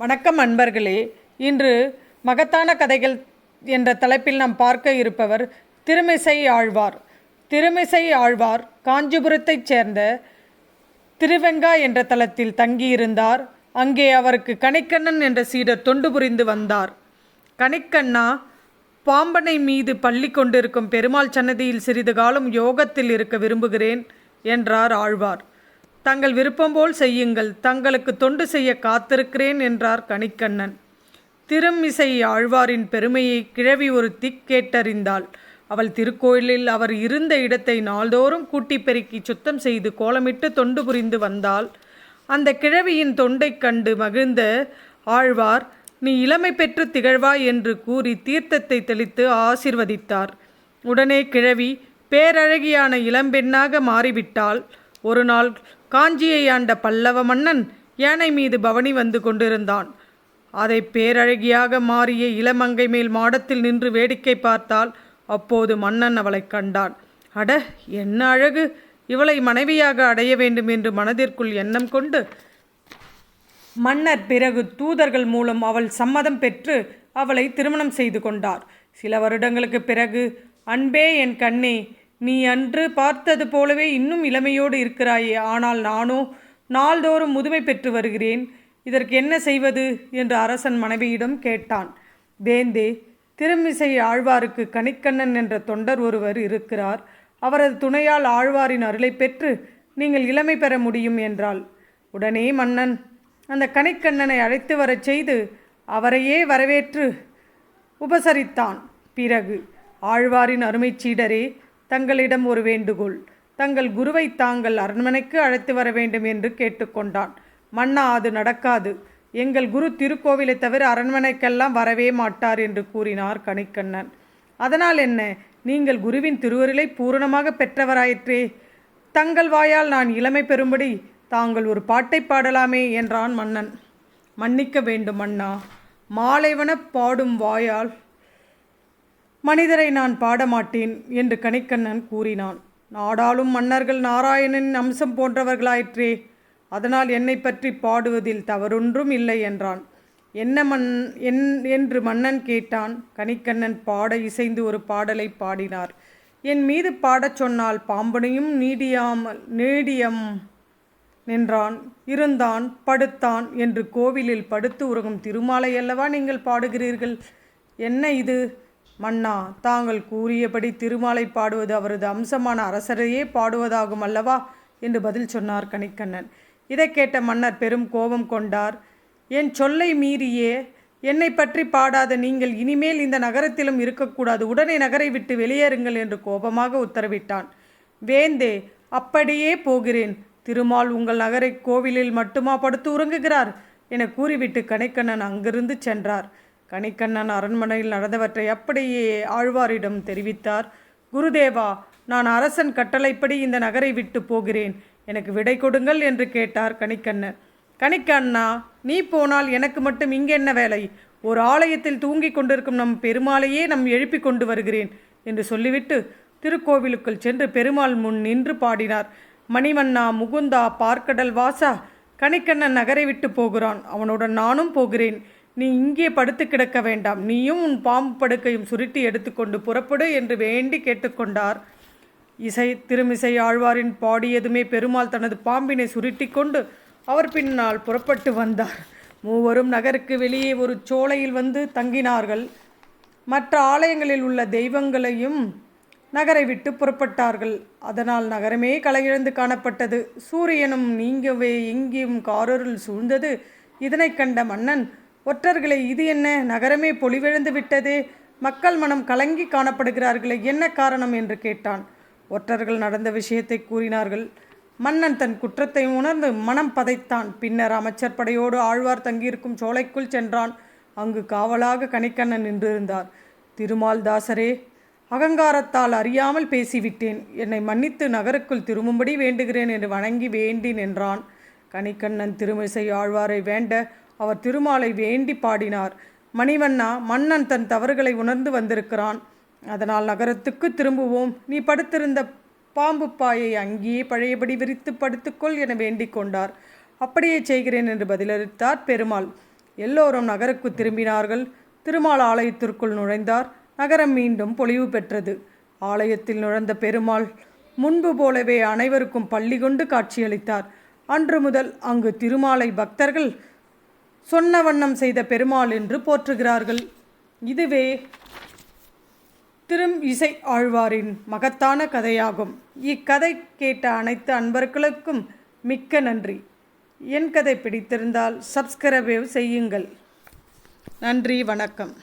வணக்கம் அன்பர்களே. இன்று மகத்தான கதைகள் என்ற தலைப்பில் நாம் பார்க்க இருப்பவர் திருமிசை ஆழ்வார். திருமிசை ஆழ்வார் காஞ்சிபுரத்தைச் சேர்ந்த திருவெங்கா என்ற தலத்தில் தங்கியிருந்தார். அங்கே அவருக்கு கணிக்கண்ணன் என்ற சீடர் தொண்டு புரிந்து வந்தார். கணிக்கண்ணா பாம்பனை மீது பள்ளி கொண்டிருக்கும் பெருமாள் சன்னதியில் சிறிது காலம் யோகத்தில் இருக்க விரும்புகிறேன் என்றார் ஆழ்வார். தங்கள் விருப்பம் போல் செய்யுங்கள். தங்களுக்கு தொண்டு செய்ய காத்திருக்கிறேன் என்றார் கணிக்கண்ணன். திருமிசை ஆழ்வாரின் பெருமையை கிழவி ஒரு திக் கேட்டறிந்தாள். அவள் திருக்கோயிலில் அவர் இருந்த இடத்தை நாள்தோறும் கூட்டி பெருக்கி சுத்தம் செய்து கோலமிட்டு தொண்டு புரிந்து வந்தாள். அந்த கிழவியின் தொண்டைக் கண்டு மகிழ்ந்த ஆழ்வார் நீ இளமை பெற்று திகழ்வாய் என்று கூறி தீர்த்தத்தை தெளித்து ஆசிர்வதித்தார். உடனே கிழவி பேரழகியான இளம்பெண்ணாக மாறிவிட்டாள். ஒரு நாள் காஞ்சியை ஆண்ட பல்லவ மன்னன் யானை மீது பவனி வந்து கொண்டிருந்தான். அதை பேரழகியாக மாறிய இளமங்கை மேல் மாடத்தில் நின்று வேடிக்கை பார்த்தால் அப்போது மன்னன் அவளை கண்டான். அட என்ன அழகு! இவளை மனைவியாக அடைய வேண்டும் என்று மனதிற்குள் எண்ணம் கொண்டு மன்னர் பிறகு தூதர்கள் மூலம் அவள் சம்மதம் பெற்று அவளை திருமணம் செய்து கொண்டார். சில வருடங்களுக்கு பிறகு அன்பே என் கண்ணே நீ அன்று பார்த்தது போலவே இன்னும் இளமையோடு இருக்கிறாயே. ஆனால் நானோ நாள்தோறும் முதுமை பெற்று வருகிறேன். இதற்கு என்ன செய்வது? என்று அரசன் மனைவியிடம் கேட்டான். வேந்தே திருமிசை ஆழ்வாருக்கு கணிக்கண்ணன் என்ற தொண்டர் ஒருவர் இருக்கிறார். அவரது துணையால் ஆழ்வாரின் அருளை பெற்று நீங்கள் இளமை பெற முடியும் என்றாள். உடனே மன்னன் அந்த கணிக்கண்ணனை அழைத்து வரச் செய்து அவரையே வரவேற்று உபசரித்தான். பிறகு ஆழ்வாரின் அருமைச் சீடரே தங்களிடம் ஒரு வேண்டுகோள். தங்கள் குருவை தாங்கள் அரண்மனைக்கு அழைத்து வர வேண்டும் என்று கேட்டுக்கொண்டான். மன்னா அது நடக்காது. எங்கள் குரு திருக்கோவிலை தவிர அரண்மனைக்கெல்லாம் வரவே மாட்டார் என்று கூறினார் கணிக்கண்ணன். அதனால் என்ன? நீங்கள் குருவின் திருவருளை பூரணமாக பெற்றவராயிற்றே. தங்கள் வாயால் நான் இளமை பெறும்படி தாங்கள் ஒரு பாட்டை பாடலாமே என்றான் மன்னன். மன்னிக்க வேண்டும் அண்ணா மாலைவன பாடும் வாயால் மனிதரை நான் பாடமாட்டேன் என்று கணிக்கண்ணன் கூறினான். நாடாளும் மன்னர்கள் நாராயணனின் அம்சம் போன்றவர்களாயிற்றே அதனால் என்னை பற்றி பாடுவதில் தவறொன்றும் இல்லை என்றான். என்ன மன் என் என்று மன்னன் கேட்டான். கணிக்கண்ணன் பாட இசைந்து ஒரு பாடலை பாடினார். என் மீது பாடச் சொன்னால் பாம்பனையும் நீடியாமல் நீடியம் நின்றான். இருந்தான் படுத்தான் என்று கோவிலில் படுத்து உறங்கும் திருமாலை அல்லவா நீங்கள் பாடுகிறீர்கள்? என்ன இது? மன்னா தாங்கள் கூறியபடி திருமாலை பாடுவது அவரது அம்சமான அரசரையே பாடுவதாகும் அல்லவா? என்று பதில் சொன்னார் கணிக்கண்ணன். இதை கேட்ட மன்னர் பெரும் கோபம் கொண்டார். என் சொல்லை மீறியே என்னை பற்றி பாடாத நீங்கள் இனிமேல் இந்த நகரத்திலும் இருக்கக்கூடாது. உடனே நகரை விட்டு வெளியேறுங்கள் என்று கோபமாக உத்தரவிட்டான். வேந்தே அப்படியே போகிறேன். திருமால் உங்கள் நகரை கோவிலில் மட்டுமா படுத்து உறங்குகிறார்? என கூறிவிட்டு கணைக்கண்ணன் அங்கிருந்து சென்றார். கணிக்கண்ணன் அரண்மனையில் நடந்தவற்றை அப்படியே ஆழ்வாரிடம் தெரிவித்தார். குருதேவா நான் அரசன் கட்டளைப்படி இந்த நகரை விட்டு போகிறேன். எனக்கு விடை கொடுங்கள் என்று கேட்டார் கணிக்கண்ணன். கணிக்கண்ணா நீ போனால் எனக்கு மட்டும் இங்கே என்ன வேலை? ஒரு ஆலயத்தில் தூங்கிக் கொண்டிருக்கும் நம் பெருமாளையே நம் எழுப்பி கொண்டு வருகிறேன் என்று சொல்லிவிட்டு திருக்கோவிலுக்குள் சென்று பெருமாள் முன் நின்று பாடினார். மணிவண்ணா முகுந்தா பார்க்கடல் வாசா கணிக்கண்ணன் நகரை விட்டு போகிறான். அவனுடன் நானும் போகிறேன். நீ இங்கே படுத்து கிடக்க வேண்டாம். நீயும் உன் பாம்பு படுக்கையும் சுருட்டி எடுத்துக்கொண்டு புறப்படு என்று வேண்டி கேட்டுக்கொண்டார். இசை திருமிசை ஆழ்வாரின் பாடியதுமே பெருமாள் தனது பாம்பினை சுருட்டி கொண்டு அவர் பின்னால் புறப்பட்டு வந்தார். மூவரும் நகருக்கு வெளியே ஒரு சோலையில் வந்து தங்கினார்கள். மற்ற ஆலயங்களில் உள்ள தெய்வங்களையும் நகரை விட்டு புறப்பட்டார்கள். அதனால் நகரமே களையிழந்து காணப்பட்டது. சூரியனும் நீங்கவே எங்கேயும் காரருள் சூழ்ந்தது. இதனை கண்ட மன்னன் ஒற்றர்களை இது என்ன? நகரமே பொலிவிழந்து விட்டதே. மக்கள் மனம் கலங்கி காணப்படுகிறார்களே என்ன காரணம் என்று கேட்டான். ஒற்றர்கள் நடந்த விஷயத்தை கூறினார்கள். மன்னன் தன் குற்றத்தை உணர்ந்து மனம் பதைத்தான். பின்னர் அமைச்சர் படையோடு ஆழ்வார் தங்கியிருக்கும் சோலைக்குள் சென்றான். அங்கு காவலாக கணிக்கண்ணன் நின்றிருந்தார். திருமால் தாசரே அகங்காரத்தால் அறியாமல் பேசிவிட்டேன். என்னை மன்னித்து நகருக்குள் திரும்பும்படி வேண்டுகிறேன் என்று வணங்கி வேண்டி நின்றான் கணிக்கண்ணன் திருமிசை ஆழ்வாரை வேண்ட அவர் திருமாலை வேண்டி பாடினார். மணிவண்ணா மன்னன் தன் தவறுகளை உணர்ந்து வந்திருக்கிறான். அதனால் நகரத்துக்கு திரும்புவோம். நீ படுத்திருந்த பாம்பு பாயை அங்கேயே பழையபடி விரித்து படுத்துக்கொள் என வேண்டிக் கொண்டார். அப்படியே செய்கிறேன் என்று பதிலளித்தார் பெருமாள். எல்லோரும் நகருக்கு திரும்பினார்கள். திருமால் ஆலயத்திற்குள் நுழைந்தார். நகரம் மீண்டும் பொலிவு பெற்றது. ஆலயத்தில் நுழைந்த பெருமாள் முன்பு போலவே அனைவருக்கும் பள்ளி கொண்டு காட்சியளித்தார். அன்று முதல் அங்கு திருமாலை பக்தர்கள் சொன்ன வண்ணம் செய்த பெருமாள் என்று போற்றுகிறார்கள். இதுவே திரும் இசை ஆழ்வாரின் மகத்தான கதையாகும். இக்கதை கேட்ட அனைத்து அன்பர்களுக்கும் மிக்க நன்றி. என் கதை பிடித்திருந்தால் சப்ஸ்கிரைப் செய்யுங்கள். நன்றி வணக்கம்.